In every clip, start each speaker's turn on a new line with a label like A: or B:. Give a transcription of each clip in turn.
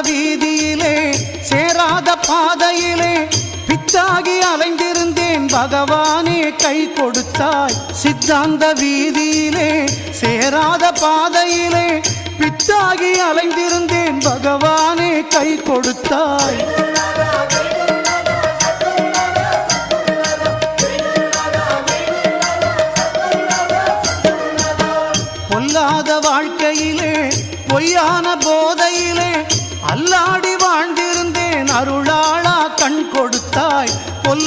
A: வீதியிலே சேராத பாதையிலே பித்தாகி அலைந்திருந்தேன். பகவானே கை கொடுத்தாய். சித்தாந்த வீதியிலே சேராத பாதையிலே பித்தாகி அலைந்திருந்தேன். பகவானே கை கொடுத்தாய்.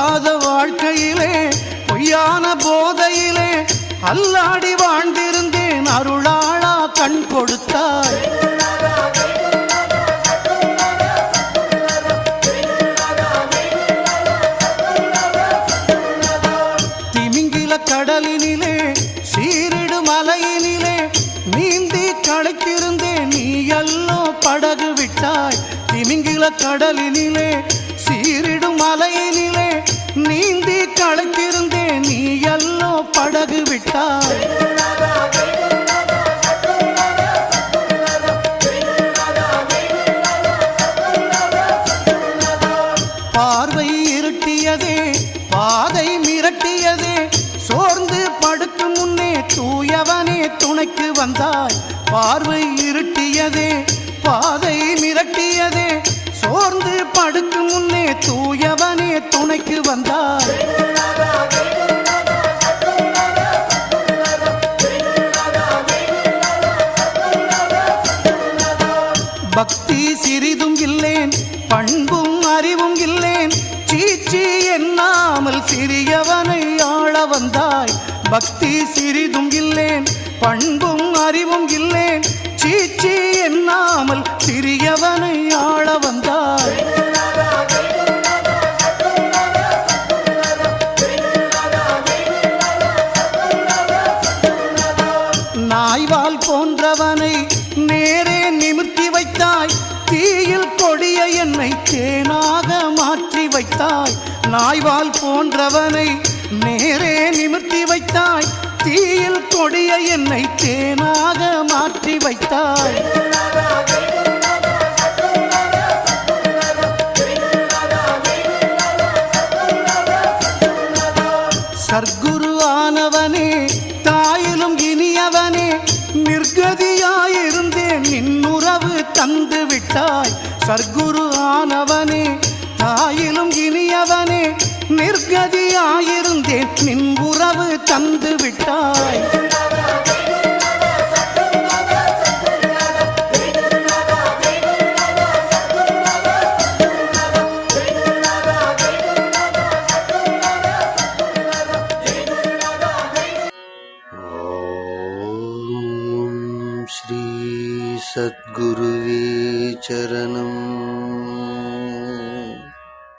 A: பொல்லாத வாழ்க்கையிலே பொய்யான போதையிலே அல்லாடி வாழ்ந்திருந்தேன். அருளாளா கண் கொடுத்தாய். திமிங்கில கடலினிலே சீரிடு மலையினிலே நீந்தி களைத்திருந்தேன். நீ எல்லோ படகு விட்டாய். திமிங்கில கடலினிலே சீரிடு மலையினிலே நீந்தி களைத்திருந்தேன் நீ எல்லோ படகு விட்டாய் பார்வை இருட்டியதே பாதை மிரட்டியதே சோர்ந்து படுக்கும் முன்னே தூயவனே துணைக்கு வந்தாய். பார்வை இருட்டியதே பாதை மிரட்டியதே சோர்ந்து படுக்கும் முன்னே தூய பக்தி சிறிதும் இல்லேன் பண்பும் அறிவும் இல்லேன். சீச்சி எண்ணாமல் சிறியவனை ஆள வந்தாய். பக்தி சிறிதும் இல்லேன் பண்பும் அறிவும் இல்லேன். சீச்சி எண்ணாமல் சிறியவனை ஆள வந்தாய். நாய்வால் போன்றவனை நேர தீயில் கொடிய என்னை தேனாக மாற்றி வைத்தாய். நாய்வால் போன்றவனை நேரே நிமிர்த்தி வைத்தாய். தீயில் கொடிய என்னை தேனாக மாற்றி வைத்தாய். சர்க்குரு ஆனவனே தாயிலும் இனியவனே நிர்கதியாயிருந்தேன் நின்னுறவு தந்து விட்டாய் சர்க்குரு ஆனவனே தாயிலும் இனியவனே நிர்கதியாயிருந்தேன். நின் உறவு தந்து விட்டாய்
B: श्री सद्गुरुवे चरणम्।